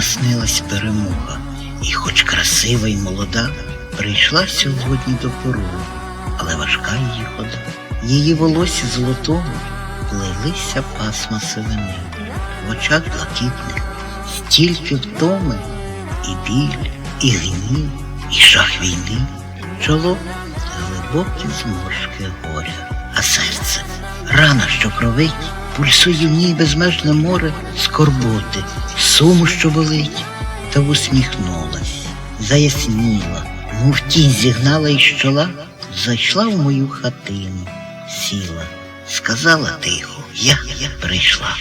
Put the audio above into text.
наснилась перемога, і хоч красива й молода, прийшла сьогодні до порогу, але важка її хода. Її волосся золотого плелися пасма сивини, в очах блакитних стільки втоми, і біль, і гнів, і жах війни, чоло глибокі зморшки горя, а серце рана, що кровить, пульсує в ній безмежне море скорботи, суму, що болить, та усміхнулась, заясніла, мов тінь зігнала із чола, зайшла в мою хатину, сіла, сказала тихо, я, прийшла.